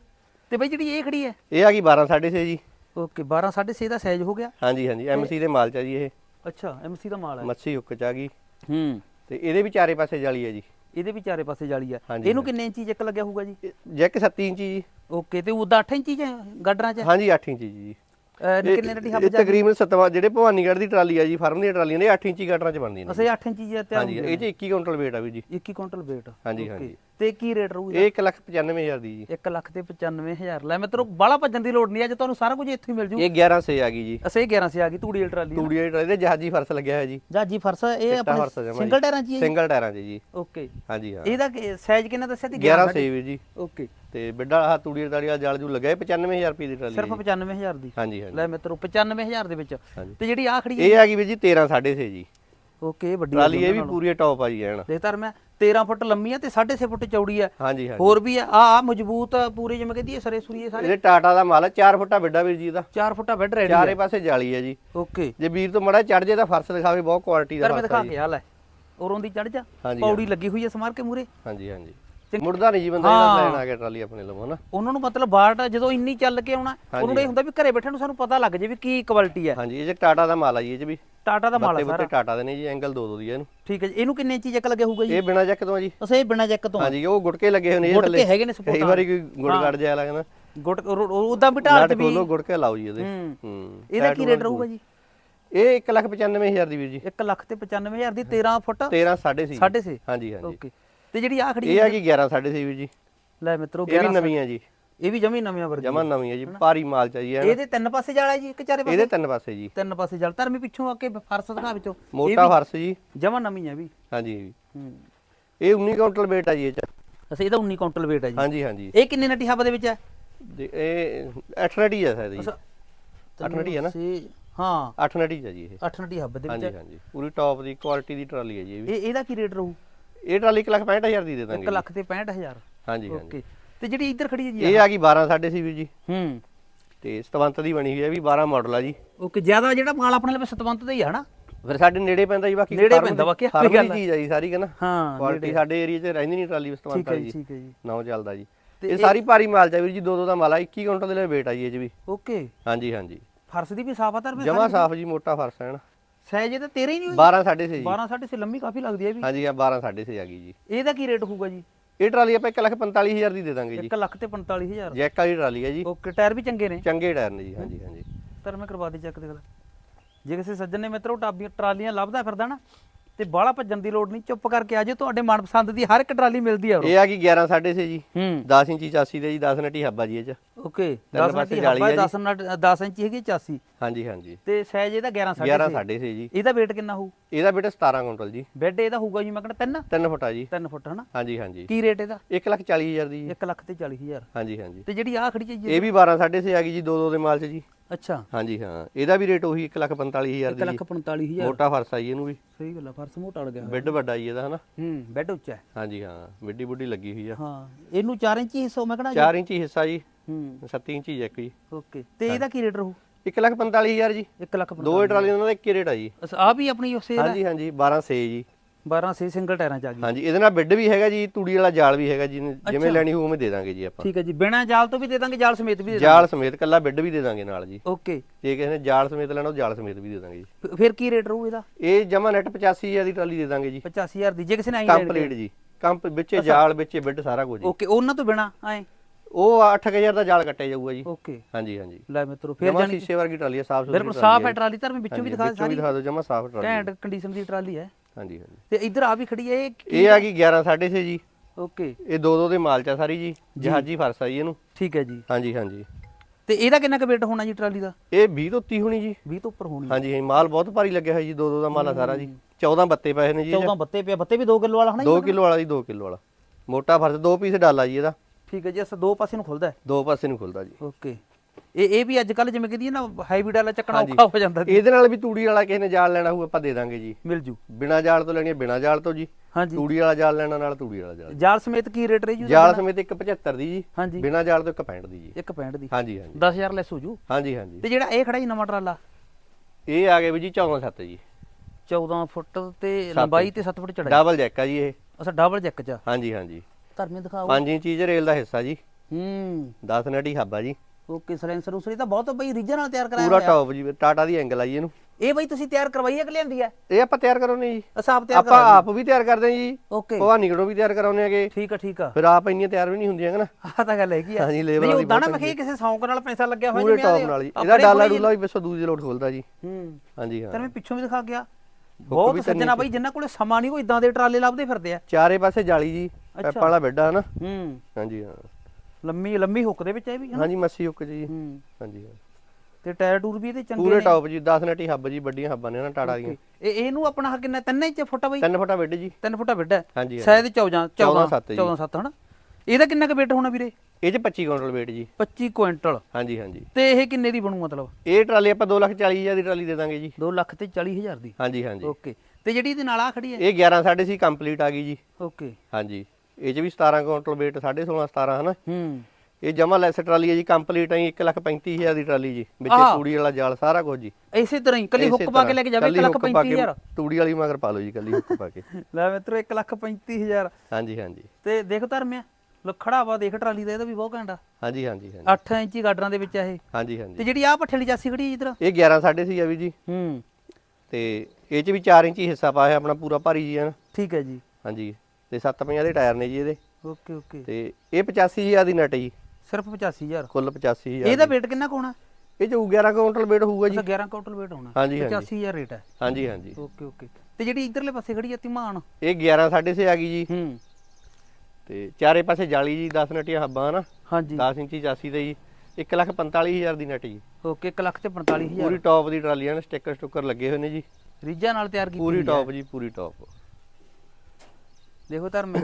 ਤੇ ਬਈ ਜਿਹੜੀ ਇਹ ਖੜੀ ਹੈ? ਇਹ ਆ ਗਈ 12 6.5 ਜੀ। ਓਕੇ 12 6.5 ਦਾ ਸਾਈਜ਼ ਹੋ ਗਿਆ? ਹਾਂਜੀ ਹਾਂਜੀ ਐਮਸੀ ਦੇ ਮਾਲ ਚ ਆ ਜੀ ਇਹ। ਅੱਛਾ ਐਮਸੀ ਦਾ ਮਾਲ ਹੈ ਮੱਛੀ ਹੁੱਕ ਚ ਆ ਗਈ ਹੂੰ। ਤੇ ਇਹਦੇ ਵੀ ਚਾਰੇ ਪਾਸੇ ਜਾਲੀ ਹੈ ਜੀ। ਇਹਦੇ ਵੀ ਚਾਰੇ ਪਾਸੇ ਜਾਲੀ ਆ। ਹਾਂਜੀ, ਇਹਨੂੰ ਕਿੰਨੇ ਇੰਚੀ ਚੱਕ ਲੱਗਿਆ ਹੋਊਗਾ ਜੀ? ਜੈਕ 7 ਇੰਚੀ ਜੀ। ਓਕੇ ਤੇ ਉਹਦਾ 8 ਇੰਚੀ ਚ ਗਾਡਰਾਂ ਚ? ਹਾਂਜੀ 8 ਇੰਚੀ ਜੀ। ਅਹ, ਇਹ- ਕਿੰਨੇ ਜਾ ਤਕਰੀਬਨ ਸਤਵਾ ਜਿਹੜੇ ਭਵਾਨੀਗੜ੍ਹ ਦੀ ਟਰਾਲੀ ਆ ਜੀ ਫਰਮ ਦੀਆਂ ਟਰਾਲੀਆਂ ਨੇ 8 ਇੰਚੀ ਗਟਰਾਂ ਚ ਬਣਦੀਆਂ ਨੇ ਅਸੇ 8 ਇੰਚੀ ਜਿਹਾ ਤਿਆਰ ਹਾਂਜੀ ਇਹ ਚ 21 ਕੁਇੰਟਲ weight ਆ ਵੀ ਜੀ। 21 ਕੁਇੰਟਲ weight ਹਾਂਜੀ, ਹਾਂਜੀ। ਤੇ ਕੀ ਰੇਟ ਰਹੂ ਇਹਦਾ ਇਹ 195000 ਦੀ ਜੀ। 1 ਲੱਖ ਤੇ 95000 ਲੈ ਮੈਂ ਤੈਨੂੰ ਬਾਹਲਾ ਭੱਜਣ ਦੀ ਲੋੜ ਨਹੀਂ ਅੱਜ ਤੁਹਾਨੂੰ ਸਾਰਾ ਕੁਝ ਇੱਥੋਂ ਹੀ ਮਿਲ ਜੂ। ਇਹ 11 ਸੇ ਆ ਗਈ ਜੀ। ਅਸੇ 11 ਸੇ ਆ ਗਈ ਤੂੜੀ ਵਾਲੀ ਟਰਾਲੀ ਤੂੜੀ ਵਾਲੀ ਟਰਾਲੀ ਦੇ ਜਹਾਜੀ ਫਰਸ ਲੱਗਿਆ ਹੋਇਆ ਜੀ। ਜਾਜੀ ਫਰਸ ਇਹ ਚਿੱਟਾ ਫਰਸ ਆਪਣੇ ਜਮਾਂ ਸਿੰਗਲ ਟਾਇਰਾਂ ਚ ਹੀ ਹੈ ਸਿੰਗਲ ਟਾਇਰਾਂ 'ਚ ਜੀ। ਓਕੇ। ਹਾਂਜੀ ਹਾਂ। ਇਹਦਾ ਸਾਈਜ਼ ਕਿੰਨਾ ਦੱਸਿਆ ਤੀ 11 ਸੇ ਵੀ ਜੀ। ਓਕੇ। ਤੇ ਬਿੱਡਾ ਆਹ ਤੂੜੀ ਟਰਾਲੀ ਵਾਲਾ ਜਾਲ ਜੂ ਲੱਗਾ ਇਹ 95000 ਰੁਪਏ ਦੀ ਟਰਾਲੀ ਸਿਰਫ ਹੈ ਜੀ। 95000 ਦੀ। ਹਾਂਜੀ ਹਾਂਜੀ। ਲੈ ਮਿੱਤਰੋ 95000 ਦੇ ਵਿੱਚ। ਤੇ ਜਿਹੜੀ ਆ ਖੜੀ ਇਹ ਆ ਗਈ ਵੀ ਜੀ 13 6.5 ਜੀ। ਓਕੇ ਇਹ ਵੱਡੀ ਟਰਾਲੀ ਇਹ ਵੀ ਪੂਰੀ ਟੌਪ ਆ ਜੀ ਐਨ। ਦੇਖ ਤਾਂ ਮੈਂ 13 ਫੁੱਟ ਲੰਮੀ ਆ ਤੇ 6.5 ਫੁੱਟ ਚੌੜੀ ਆ। ਹਾਂਜੀ ਹਾਂਜੀ। ਹੋਰ ਵੀ ਆ ਆ ਆ ਮਜ਼ਬੂਤ ਆ, ਪੂਰੇ ਜਿਵੇਂ ਕਹਦੀ ਸਰੇ ਸੁਰੀਏ ਸਾਰੇ। ਇਹਦੇ ਟਾਟਾ ਦਾ ਮਾਲ ਹੈ 4 ਫੁੱਟਾ ਬਿੱਡਾ ਵੀਰ ਜੀ ਦਾ। 4 ਫੁੱਟਾ ਬੈੱਡ ਰੈਡੀ ਚਾਰੇ ਪਾਸੇ ਜਾਲੀ ਹੈ ਜੀ। ਓਕੇ। ਜੇ ਵੀਰ ਤੋਂ ਮੜਾ ਚੜ ਜੇ ਤਾਂ ਫਰਸ਼ ਦਿਖਾਵੇ ਬਹੁਤ ਕੁਆਲਿਟੀ ਦਾ ਮੈਂ ਫਰਸ਼ ਦਿਖਾ ਆ ਜੀ। ਕੇ ਹਾਲ ਹੈ ਔਰੋਂ ਦੀ ਚੜ ਜਾ। ਹਾਂਜੀ, ਪੌੜੀ ਲੱਗੀ ਹੋਈ ਹੈ ਸਮਾਰ ਕੇ ਮੂਰੇ ਹਾਂਜੀ ਹਾਂਜੀ। ਮੁੜਦਾ ਨਹੀਂ ਜੀ ਬੰਦਾ ਜਿਹੜਾ ਲੈਣ ਆ ਗਿਆ ਟਰਾਲੀ ਆਪਣੇ ਲਵੋ ਹਨਾ? ਉਹਨਾਂ ਨੂੰ ਮਤਲਬ ਬਾਟ ਜਦੋਂ ਇੰਨੀ ਚੱਲ ਕੇ ਆਉਣਾ ਉਹਨੂੰ ਇਹ ਹੁੰਦਾ ਵੀ ਘਰੇ ਬੈਠੇ ਨੂੰ ਸਾਨੂੰ ਪਤਾ ਲੱਗ ਜੇ ਵੀ ਕੀ ਕੁਆਲਿਟੀ ਹੈ। ਹਾਂਜੀ ਇਹ ਚ ਟਾਟਾ ਦਾ ਮਾਲ ਆ ਜੀ ਇਹ ਚ ਵੀ। ਟਾਟਾ ਦਾ ਮਾਲ ਹੈ ਸਾਰਾ। ਟਾਟਾ ਦੇ ਨੇ ਜੀ ਐਂਗਲ ਦੋ ਦੋ ਦੀ ਇਹਨੂੰ। ਠੀਕ ਹੈ ਜੀ ਇਹਨੂੰ ਕਿੰਨੇ ਇੰਚੀ ਚੱਕ ਲੱਗਿਆ ਹੋਊਗਾ ਜੀ? ਇਹ ਬਿਨਾ ਜੱਕ ਤੋਂ ਆ ਜੀ। ਅਸੇ ਬਿਨਾ ਜੈਕ ਤੋਂ ਹਾਂਜੀ ਉਹ ਗੁਟਕੇ ਲੱਗੇ ਹੋਏ ਨੇ ਇਹ ਗੁਟਕੇ ਥੱਲੇ। ਹੈਗੇ ਨੇ ਕਈ ਸਪੋਰਟ ਵਾਰੀ ਕੋਈ ਗੁੜ ਗੜ ਜਾਇਆ ਲੱਗਦਾ ਗੁੱਟ ਉਦਾਂ ਵੀ ਢਾਲ ਤੇ ਵੀ ਖੋਲੋ ਗੁੜਕੇ ਲਾਓ ਜੀ ਇਹਦੇ ਹੂੰ। ਇਹਦਾ ਕੀ ਰੇਟ ਰਹੂਗਾ ਜੀ? ਇਹ 195000 ਦੀ ਵੀਰ ਜੀ। 1 ਲੱਖ ਤੇ 95000 ਦੀ 13 ਫੁੱਟ 13 ਸਾਢੇ ਸੀ ਸਾਢੇ ਛੇ ਹਾਂਜੀ ਹਾਂਜੀ। ਓਕੇ। ਤੇ ਜਿਹੜੀ ਆ ਖੜੀ ਇਹ ਆ ਗਈ 11 ਸਾਢੇ ਸੀ ਵੀਰ ਜੀ। ਲੈ ਮਿੱਤਰੋ ਇਹ ਵੀ 11 ਨਵੀਂ ਆ ਜੀ। ਇਹ ਵੀ ਜਮੀ ਨਵੀਆਂ ਵਰਗੀ ਜਮਾ ਨਵੀਂ ਆ ਜੀ ਭਾਰੀ ਮਾਲ ਚਾਹੀਏ ਇਹਦੇ ਤਿੰਨ ਪਾਸੇ ਜਾਲਾ ਜੀ ਇੱਕ ਚਾਰੇ ਪਾਸੇ? ਇਹਦੇ ਤਿੰਨ ਪਾਸੇ ਜੀ। ਤਿੰਨ ਪਾਸੇ ਜਾਲ। ਧਰਮੀ ਪਿੱਛੋਂ ਆ ਕੇ ਫਰਸ ਦਿਖਾ ਵਿੱਚੋਂ। ਮੋਟਾ ਫਰਸ਼ ਜੀ। ਜਮਾ ਨਵੀਂ ਹੈ ਵੀ। ਹਾਂਜੀ ਹੂੰ। ਇਹ 19 ਕੁਇੰਟਲ weight ਆ ਜੀ ਇਹ ਚ। ਅੱਛਾ ਇਹਦਾ 19 ਕੁਇੰਟਲ weight ਹੈ ਜੀ। ਹਾਂਜੀ ਹਾਂਜੀ। ਇਹ ਕਿੰਨੇ ਨਟੀ ਹੱਬ ਦੇ ਵਿੱਚ ਹੈ ਇਹ 8 ਨਟੀ ਆ ਸ਼ਾਇਦ ਜੀ। ਅੱਛਾ। 8 ਨਟੀ ਆ ਨਾ? ਛੇ- ਹਾਂ। 8 ਨਟੀ ਆ ਜੀ ਇਹ। 8 ਨਟੀ ਹੱਬ ਦੇ ਵਿੱਚ ਹਾਂਜੀ ਹਾਂਜੀ। ਪੂਰੀ ਟੌਪ ਦੀ ਕੁਆਲਿਟੀ ਦੀ ਟਰਾਲੀ ਹੈ ਜੀ ਇਹ ਵੀ। ਇਹ ਇਹਦਾ ਕੀ ਰੇਟ ਰਹੂ? ਇਹ ਟਰਾਲੀ 165000 ਦੀ ਦੇ 1 ਦਾਂਗੇ ਲੱਖ ਤੇ 65000 ਹਾਂਜੀ ਹਾਂਜੀ। ਓਕੇ। ਤੇ ਜਿਹੜੀ ਇੱਧਰ ਖੜੀ ਹੈ ਜੀ ਇਹ ਆ ਗਈ 12 ਸਾਢੇ ਸੀ ਵੀਰ ਜੀ। ਹੂੰ। ਤੇ ਸਤਵੰਤ ਦੀ ਬਣੀ ਹੋਈ ਹੈ ਵੀ 12 ਮਾਡਲ ਆ ਜੀ। ਓਕੇ ਜ਼ਿਆਦਾ ਜਿਹੜਾ ਮਾਲ ਆਪਣੇ ਲਈ ਸਤਵੰਤ ਦਾ ਹੀ ਹੈ ਹਨਾ? ਫਿਰ ਸਾਡੇ ਨੇੜੇ ਪੈਂਦਾ ਜੀ ਬਾਕੀ ਨੇੜੇ ਪੈਂਦਾ ਦੀ- ਬਾਕੀ ਆਪਣੀ ਗੱਲ ਦੀ ਚੀਜ਼ ਆ ਜੀ ਸਾਰੀ ਕਹਿੰਦਾ ਹਾਂ ਕੁਆਲਿਟੀ ਸਾਡੇ ਏਰੀਆ 'ਚ ਰਹਿੰਦੀ ਨਹੀਂ ਟਰਾਲੀ ਸਤਵੰਤ ਜੀ ਜੀ। ਠੀਕ ਹੈ ਜੀ। ਨਾਮ ਚੱਲਦਾ ਜੀ। ਇਹ ਸਾਰੀ ਭਾਰੀ ਮਾਲ ਚਾ ਵੀਰ ਜੀ ਦੋ ਦੋ ਦਾ ਮਾਲ ਆ 21 ਕੁਇੰਟਲ ਦੇ ਲਈ weight ਆ ਜੀ ਇਹ 'ਚ ਵੀ। ਓਕੇ। ਹਾਂਜੀ ਹਾਂਜੀ। ਫਰਸ਼ ਦੀ ਵੀ ਸਾਫ਼ ਆ ਧਰਮੇ ਜਮਾ ਸਾਫ਼ ਜੀ ਮੋਟਾ ਫਰਸ਼ ਹੈ ਨਾ? ਸਾਈਜ਼ ਇਹ ਤਾਂ 13 ਹੀ ਨਹੀਂ ਹੋਈ 12 ਸਾਢੇ ਛੇ ਜੀ। 12 ਸਾਢੇ ਛੇ ਲੰਮੀ ਕਾਫੀ ਲੱਗਦੀ ਹੈ ਵੀ। ਹਾਂਜੀ ਆ 12 ਸਾਢੇ ਛੇ ਆ ਗਈ ਜੀ। ਇਹਦਾ ਕੀ ਰੇਟ ਹੋਊਗਾ ਜੀ? ਇਹ ਟਰਾਲੀ ਆਪਾਂ 145000 ਦੀ ਦੇ ਦਾਂਗੇ ਜੀ। 1 ਲੱਖ ਤੇ 45000 ਜੈਕ ਵਾਲੀ ਟਰਾਲੀ ਹੈ ਜੀ। ਓਕੇ ਟਾਇਰ ਵੀ ਚੰਗੇ ਨੇ। ਚੰਗੇ ਟਾਇਰ ਨੇ ਜੀ ਹਾਂਜੀ ਹਾਂਜੀ। ਤਰ ਮੈਂ ਕਰਵਾ ਦੇ ਚੈੱਕ ਦੇਖ ਲੈ ਜੇ ਕਿਸੇ ਸੱਜਣ ਨੇ ਮਿੱਤਰੋ ਟਾਬੀਆਂ ਟਰਾਲੀਆਂ ਲੱਭਦਾ ਫਿਰਦਾ ਨਾ ਤੇ ਬਾਹਲਾ ਭੱਜਣ ਦੀ ਲੋੜ ਨਹੀਂ ਚੁੱਪ ਕਰਕੇ ਆ ਜਾਓ ਤੁਹਾਡੇ ਮਨਪਸੰਦ ਦੀ ਹਰ ਇੱਕ ਟਰਾਲੀ ਮਿਲਦੀ ਆ ਇਹ ਆ ਗਈ 11 ਸਾਢੇ ਛੇ ਜੀ। ਹੂੰ। 10 ਇੰਚੀ ਚਾਸੀ ਦੇ ਜੀ 10 ਨਟੀ ਹੱਬਾ ਜੀ ਇਹ 'ਚ। ਓਕੇ ਤਿੰਨ 10 ਪਾਸੇ ਨਟੀ ਹੱਬਾ ਹੈ 10 ਨਟ 10 ਇੰਚ ਹੈਗੀ 84 ਹਾਂਜੀ ਹਾਂਜੀ। ਤੇ ਸਾਈਜ਼ ਇਹਦਾ 11 ਸਾਢੇ 11 ਛੇ। ਸਾਢੇ ਛੇ ਜੀ। ਇਹਦਾ weight ਕਿੰਨਾ ਹੋਊ? ਇਹਦਾ ਬੇਟਾ 17 ਕੁਇੰਟਲ ਜੀ। ਬੈੱਡ ਇਹਦਾ ਹੋਊਗਾ ਜੀ ਮੈਂ ਕਹਿੰਦਾ 3 3 ਫੁੱਟਾ ਜੀ। 3 ਫੁੱਟ ਹਨਾ? ਹਾਂਜੀ ਹਾਂਜੀ। ਕੀ ਰੇਟ ਇਹਦਾ? 140000 ਦੀ ਜੀ। 1 ਲੱਖ ਤੇ 40000 ਹਾਂਜੀ ਹਾਂਜੀ। ਤੇ ਜਿਹੜੀ ਆ ਖੜੀ ਹੈ ਜੀ ਇਹ ਵੀ 12 ਸਾਢੇ ਆ ਗਈ ਜੀ ਦੋ ਦੋ ਦੇ ਮਾਲ 'ਚ ਜੀ। ਅੱਛਾ। ਹਾਂਜੀ ਹਾਂ। ਇਹਦਾ ਵੀ ਰੇਟ ਉਹੀ 145000 1 ਦੀ ਲੱਖ 45000 ਮੋਟਾ ਫਰਸ ਆ ਜੀ ਇਹਨੂੰ ਵੀ। ਸਹੀ ਗੱਲ ਆ ਫਰਸ ਮੋਟਾ ਅੜ ਗਿਆ ਬੈੱਡ ਵੱਡਾ ਜੀ ਇਹਦਾ ਹਨਾ? ਹੂੰ ਬੈੱਡ ਉੱਚਾ ਹੈ। ਹਾਂਜੀ ਹਾਂ। ਮਿੱਡੀ ਬੁੱਡੀ ਲੱਗੀ ਹੋਈ ਆ। ਹਾਂ ਇਹਨੂੰ 4 ਇੰਚ ਹਿੱਸਾ ਮੈਂ ਕਹਣਾ 4 ਇੰਚੀ ਹਿੱਸਾ ਜੀ। ਹੂੰ। 7 ਇੰਚੀ ਜੈਕ ਜੀ। ਓਕੇ। ਤੇ ਇਹਦਾ ਕੀ ਰੇਟ ਰਹੂ? 145000 ਜੀ। 1 ਲੱਖ ਦੋ ਟਰਾਲੀਆਂ ਉਹਨਾਂ ਦਾ ਇੱਕ ਹੀ ਰੇਟ ਆ ਜੀ। ਆ ਵੀ ਆਪਣੀ ਉਸੇ ਹਾਂਜੀ ਹਾਂਜੀ 12 ਸੇ ਜੀ। 12 ਸੇ ਸਿੰਗਲ ਟਾਇਰਾਂ ਚ ਆ ਗਈ। ਹਾਂਜੀ ਇਹਦੇ ਨਾਲ ਬੈੱਡ ਵੀ ਹੈਗਾ ਜੀ ਤੂੜੀ ਵਾਲਾ ਜਾਲ ਵੀ ਹੈਗਾ ਜੀ ਜਿਵੇਂ ਲੈਣੀ ਹੋਊ ਉਵੇਂ ਦੇ ਦਾਂਗੇ ਜੀ ਆਪਾਂ। ਠੀਕ ਹੈ ਜੀ ਬਿਨਾ ਜਾਲ ਤੋਂ ਵੀ ਦੇ ਦਾਂਗੇ ਜਾਲ ਸਮੇਤ ਵੀ ਦੇ ਜਾਲ ਸਮੇਤ ਕੱਲਾ ਬੈੱਡ ਵੀ ਦੇ ਦਾਂਗੇ ਨਾਲ ਜੀ। ਓਕੇ। ਜੇ ਕਿਸੇ ਨੇ ਜਾਲ ਸਮੇਤ ਲੈਣਾ ਉਹ ਜਾਲ ਸਮੇਤ ਵੀ ਦੇ ਦਾਂਗੇ ਜੀ। ਫ- ਫਿਰ ਕੀ ਰੇਟ ਰਹੂ ਇਹਦਾ? ਇਹ ਜਮਾ ਨੈਟ 85000 ਦੀ ਟਰਾਲੀ ਦੇ ਦਾਂਗੇ ਜੀ। 85000 ਦੀ ਜੇ ਕਿਸੇ ਨੇ ਆਈ ਕੰਪਲੀਟ ਜੀ। ਕੰਪ ਵਿੱਚੇ ਜਾਲ ਵਿੱਚੇ ਬੈੱਡ ਸਾਰਾ ਕੁਝ ਓਕੇ ਉਹਨਾਂ ਤੋਂ ਬਿਨਾ ਆਏ ਉਹ 8000 ਦਾ ਜਾਲ ਕੱਟਿਆ ਜਾਊਗਾ ਜੀ। ਓਕੇ। ਹਾਂਜੀ ਹਾਂਜੀ। ਲੈ ਮਿੱਤਰੋ ਫਿਰ ਜਮਾ ਸ਼ੀਸ਼ੇ ਵਰਗੀ ਟਰਾਲੀ ਹੈ ਸਾਫ਼ ਸੁਥਰੀ ਬਿਲਕੁਲ ਸਾਫ਼ ਹੈ ਟਰਾਲੀ ਧਰਮੇ ਵਿੱਚੋਂ ਵੀ ਦਿਖਾ ਵੀ ਦਿਖਾ ਦਿਓ ਜਮਾ ਸਾਫ਼ ਟਰਾਲੀ ਘੈਂਟ ਕੰਡੀਸ਼ਨ ਦੀ ਟਰਾਲੀ ਹੈ। ਹਾਂਜੀ ਹਾਂਜੀ। ਤੇ ਇੱਧਰ ਆ ਵੀ ਖੜੀ ਹੈ ਇਹ ਇਹ ਆ ਗਈ 11 6.5 ਜੀ। ਓਕੇ। ਇਹ ਦੋ ਦੋ ਦੇ ਮਾਲ ਚਾ ਸਾਰੀ ਜੀ ਜਹਾਜੀ ਫਰਸ ਆ ਜੀ ਇਹਨੂੰ। ਠੀਕ ਹੈ ਜੀ। ਹਾਂਜੀ ਹਾਂਜੀ। ਤੇ ਇਹਦਾ ਕਿੰਨਾ ਕੁ weight ਹੋਣਾ ਜੀ ਟਰਾਲੀ ਦਾ? ਇਹ 20 ਤੋਂ 30 ਹੋਣੀ ਜੀ। 20 ਤੋਂ ਉੱਪਰ ਹੋਣੀ ਹਾਂਜੀ ਹਾਂਜੀ ਮਾਲ ਬਹੁਤ ਭਾਰੀ ਲੱਗਿਆ ਹੋਇਆ ਜੀ ਦੋ ਦੋ ਦਾ ਮਾਲ ਆ ਸਾਰਾ ਜੀ। 14 ਬੱਤੇ ਪਏ ਨੇ ਜੀ 14 ਬੱਤੇ ਪਿਆ ਬੱਤੇ ਵੀ 2 ਕਿਲੋ ਵਾਲਾ ਹਨਾ ਜੀ? 2 ਕਿਲੋ ਵਾਲਾ ਜੀ 2 ਕਿਲੋ ਵਾਲਾ। ਮੋਟਾ ਫਰਸ ਦੋ ਪੀਸ ਡਾਲਾ ਜੀ ਇਹਦਾ। ਠੀਕ ਹੈ ਜੀ ਅਸ ਦੋ ਪਾਸੇ ਨੂੰ ਖੁੱਲਦਾ ਹੈ। ਦੋ ਪਾਸੇ ਨੂੰ ਖੁੱਲਦਾ ਜੀ। ਓਕੇ। ਇਹ ਇਹ ਵੀ ਅੱਜ ਕੱਲ ਜਿਵੇਂ ਕਹਦੀ ਨਾ ਹਾਈਬ੍ਰਿਡ ਵਾਲਾ ਚੱਕਣਾ ਔਖਾ ਹੋ ਜਾਂਦਾ। ਇਹਦੇ ਨਾਲ ਵੀ ਤੂੜੀ ਵਾਲਾ ਕਿਸੇ ਨੇ ਜਾਲ ਲੈਣਾ ਹੋਊ ਆਪਾਂ ਦੇ ਦਾਂਗੇ ਜੀ। ਮਿਲ ਜੂ। ਬਿਨਾ ਜਾਲ ਤੋਂ ਲੈਣੀ ਹੈ ਬਿਨਾ ਜਾਲ ਤੋਂ ਜੀ। ਹਾਂਜੀ। ਤੂੜੀ ਵਾਲਾ ਜਾਲ ਲੈਣਾ ਨਾਲ ਤੂੜੀ ਵਾਲਾ ਜਾਲ। ਜਾਲ ਸਮੇਤ ਕੀ ਰੇਟ ਰਹੀ ਜੂ ਜਾਲ ਸਮੇਤ 175 ਦੀ ਜੀ। ਹਾਂਜੀ। ਬਿਨਾ ਜਾਲ ਤੋਂ 165 ਦੀ ਜੀ। 1.65 ਦੀ। ਹਾਂਜੀ ਹਾਂਜੀ। 10000 ਲੈਸ ਹੋ ਜੂ। ਹਾਂਜੀ ਹਾਂਜੀ। ਤੇ ਜਿਹੜਾ ਇਹ ਖੜਾ ਜੀ ਨਵਾਂ ਟਰਾਲਾ? ਇਹ ਆ ਗਏ ਵੀ ਜੀ 14 7 ਜੀ। 14 ਫੁੱਟ ਤੇ ਲੰਬਾਈ ਤੇ 7 ਫੁੱਟ ਚੜਾਈ। ਡਬਲ ਜੈਕ ਆ ਜੀ ਇਹ। ਅੱਛਾ ਡਬਲ ਜੈਕ ਚ। ਹਾਂਜੀ ਹਾਂਜੀ। ਧਰਮੇ ਦਿਖਾਓ। 5 ਇੰਚੀ ਚ ਰੇਲ ਦਾ ਹਿੱਸਾ ਜੀ। ਹੂੰ। 10 ਨਟੀ ਹੱਬਾ ਜੀ। ਓਕੇ ਸਲੈਂਸਰ ਉਸਰੀ ਤਾਂ ਬਹੁਤ ਬਈ ਰੀਜਨ ਨਾਲ ਤਿਆਰ ਕਰਾਇਆ ਪੂਰਾ ਹੋਇਆ। ਟੌਪ ਜੀ ਟਾਟਾ ਦੀ ਐਂਗਲ ਆਈ ਇਹਨੂੰ। ਇਹ ਬਈ ਤੁਸੀਂ ਤਿਆਰ ਕਰਵਾਈ ਹੈ ਕਿ ਲਿਆਂਦੀ ਹੈ? ਇਹ ਆਪਾਂ ਤਿਆਰ ਕਰਾਉਨੇ ਜੀ। ਅਸਾਬ ਤਿਆਰ ਆਪਾਂ ਆਪ ਵੀ ਤਿਆਰ ਕਰਦੇ ਹਾਂ ਜੀ। ਓਕੇ ਭਵਾਨੀ ਕੋਲੋਂ ਵੀ ਤਿਆਰ ਕਰਾਉਨੇ ਆਗੇ ਠੀਕ ਆ ਠੀਕ ਆ। ਫਿਰ ਆਪ ਇੰਨੀਆਂ ਤਿਆਰ ਵੀ ਨਹੀਂ ਹੁੰਦੀਆਂ ਹੈਗਾ ਨਾ। ਆਹ ਤਾਂ ਗੱਲ ਹੈਗੀ ਆ। ਹਾਂਜੀ, labor ਨਹੀਂ ਵਾਲੀ ਉਦਾਂ ਨਾ ਬਹੁਤ ਮੈਂ ਕਿਹਾ ਕਿਸੇ ਸੌਂਕ ਨਾਲ ਪੈਸਾ ਲੱਗਿਆ ਹੋਇਆ ਪੂਰੇ ਟੌਪ ਨਾਲ ਜੀ। ਇਹਦਾ ਡਾਲਾ ਡੂਲਾ ਵੀ ਪਿੱਛੋਂ ਦੂਜੀ ਲੋਟ ਖੋਲਦਾ ਜੀ। ਹੂੰ। ਹਾਂਜੀ ਹਾਂ। ਮੈਂ ਪਿੱਛੋਂ ਵੀ ਦਿਖਾ ਗਿਆ। ਬਹੁਤ ਸੱਜਣਾ ਬਾਈ ਜਿੰਨਾਂ ਕੋਲੇ ਸਮਾਂ ਨਹੀਂ ਉਹ ਇਦਾਂ ਦੇ ਟਰਾਲੇ ਲੱਭਦੇ ਫਿਰਦੇ ਆ। ਚਾਰੇ ਪਾਸੇ ਜਾਲੀ ਜੀ। ਪੈਪਾਂ ਵਾਲਾ ਬੈੱਡ ਆ ਨਾ ਹੂੰ। ਹਾਂਜੀ ਹਾਂ। ਲੰਮੀ ਲੰਮੀ ਹੁੱਕ ਦੇ ਵਿੱਚ ਇਹ ਵੀ ਹਨਾ? ਹਾਂਜੀ ਮੱਸੀ ਹੁੱਕ ਜੀ। ਹੂੰ। ਹਾਂਜੀ ਹਾਂ। ਤੇ ਟਾਇਰ ਟੂਰ ਵੀ ਇਹਦੇ ਚੰਗੇ ਪੂਰੇ ਟੌਪ ਜੀ 10 ਨਟੀ ਹੱਬ ਜੀ ਵੱਡੀਆਂ ਹੱਬਾਂ ਨੇ ਨਾ ਟਾਟਾ ਦੀਆਂ। ਇਹ ਇਹਨੂੰ ਆਪਣਾ ਆਹ ਕਿੰਨਾ ਤਿੰਨ ਇੰਚ ਫੁੱਟ ਬਾਈ? 3 ਫੁੱਟਾ ਬੈੱਡ ਜੀ। ਤਿੰਨ ਫੁੱਟਾ ਵੱਡਾ ਹਾਂਜੀ ਸ਼ਾਇਦ 14 14 ਸੱਤ ਜੀ। 14 7 ਹਨਾ? ਇਹਦਾ ਕਿੰਨਾ ਕੁ weight ਹੋਣਾ ਵੀਰੇ? ਇਹ ਚ 25 ਕੁਇੰਟਲ weight ਜੀ। 25 ਕੁਇੰਟਲ। ਹਾਂਜੀ ਹਾਂਜੀ। ਤੇ ਇਹ ਕਿੰਨੇ ਦੀ ਬਣੂ ਮਤਲਬ? ਇਹ ਟਰਾਲੀ ਆਪਾਂ 2 ਲੱਖ 40 ਹਜ਼ਾਰ ਦੀ ਟਰਾਲੀ ਦੇ ਦਾਂਗੇ ਜੀ। 2 ਲੱਖ ਤੇ 40 ਹਜ਼ਾਰ ਦੀ? ਹਾਂਜੀ ਹਾਂਜੀ। ਓਕੇ। ਤੇ ਜਿਹੜੀ ਇਹਦੇ ਨਾਲ ਆ ਖੜੀ ਹੈ? ਇਹ 11 ਸਾਡੇ ਸੀ ਕੰਪਲੀਟ ਆ ਗਈ ਜੀ। ਓਕੇ। ਹਾਂਜੀ। ਇਹ ਚ ਵੀ 17 ਕੁਇੰਟਲ weight 16.5 17 ਹਨਾ? ਹੂੰ। ਇਹ ਜਮਾ ਲੈਸ ਟਰਾਲੀ ਹੈ ਜੀ ਕੰਪਲੀਟ ਹੈ 1 ਲੱਖ 35 ਹਜ਼ਾਰ ਦੀ ਟਰਾਲੀ ਜੀ ਵਿੱਚ। ਤੂੜੀ ਵਾਲਾ ਜਾਲ ਸਾਰਾ ਕੁਝ ਜੀ। ਇਸੇ ਤਰ੍ਹਾਂ ਹੀ ਕੱਲੀ ਹੁੱਕ ਪਾ ਕੇ। ਲੈ ਕੇ ਜਾਵੇ 1 ਕੱਲੀ ਲੱਖ ਹੁੱਕ ਪਾ 35 ਕੇ ਹਜ਼ਾਰ। ਤੂੜੀ ਵਾਲੀ ਮਗਰ ਪਾ ਲਓ ਜੀ ਕੱਲੀ ਹੁੱਕ ਪਾ ਕੇ। ਲੈ ਮਿੱਤਰੋ 1 ਲੱਖ 35 ਹਜ਼ਾਰ। ਹਾਂਜੀ ਹਾਂਜੀ। ਤੇ ਦੇਖ ਧਰਮਿਆ ਲਖੜਾ ਵਾ ਦੇਖ ਟਰਾਲੀ ਦਾ ਇਹਦਾ ਵੀ ਬਹੁਤ ਘੈਂਟ ਹਾਂਜੀ ਹਾਂਜੀ ਹਾਂਜੀ। 8 ਇੰਚੀ ਗਾਡਰਾਂ ਦੇ ਵਿੱਚ ਆ ਇਹ। ਹਾਂਜੀ ਤੇ ਹਾਂਜੀ ਜਿਹੜੀ ਆ ਪੱਠੇ ਵਾਲੀ ਚਾਸੀ ਖੜੀ ਇਧਰ? ਇਹ 11 ਸਾਡੇ ਸੀ ਆ ਵੀ ਜੀ। ਹੂੰ। ਤੇ ਇਹ ਚ ਵੀ 4 ਇੰਚੀ ਹਿੱਸਾ ਪਾਇਆ ਆਪਣਾ ਪੂਰਾ ਭਾਰੀ ਜੀ ਹੈ ਨਾ ਠੀਕ ਹੈ ਜੀ। ਹਾਂਜੀ। ਤੇ 750 ਦੇ ਟਾਇਰ ਨੇ ਜੀ ਇਹਦੇ। Okay okay. ਤੇ ਇਹ 85000 ਦੀ ਨਟ ਜੀ। ਸਿਰਫ 85000 ਕੁੱਲ 85000 ਇਹਦਾ weight ਕਿੰਨਾ ਕੁ ਹੋਣਾ? ਇਹ ਚ 11 ਕੁਇੰਟਲ weight ਹੋਊਗਾ ਜੀ। ਅੱਛਾ 11 ਕੁਇੰਟਲ weight ਹੋਣਾ। ਹਾਂਜੀ, ਹਾਂਜੀ। 85000 ਰੇਟ ਹੈ। ਹਾਂਜੀ ਹਾਂਜੀ। Okay okay. ਤੇ ਜਿਹੜੀ ਇਧਰਲੇ ਪਾਸੇ ਖੜੀ ਹੈ ਧੀਮਾਨ ਇਹ 11 ਸਾਡੇ ਸੇ ਆ ਗਈ ਜੀ। ਹੂੰ। ਤੇ ਚਾਰੇ ਪਾਸੇ ਜਾਲੀ ਜੀ 10 ਨਟੀਆਂ ਹੱਬਾਂ ਨਾ ਹਾਂਜੀ। 10 ਇੰਚੀ ਚਾਸੀ ਤੇ ਜੀ। 145000 ਦੀ ਨਟ ਜੀ। ਓਕੇ 1 ਲੱਖ ਤੇ 45000 ਪੂਰੀ ਟੌਪ ਦੀ ਟਰਾਲੀ ਹਨ ਸਟicker ਸਟੁੱਕਰ ਲੱਗੇ ਹੋਏ ਨੇ ਜੀ। ਰੀਜਾ ਨਾਲ ਤਿਆਰ ਕੀਤੀ ਪੂਰੀ। ਟੌਪ ਜੀ ਪੂਰੀ ਟੌਪ ਦੇਖੋ ਧਰਮ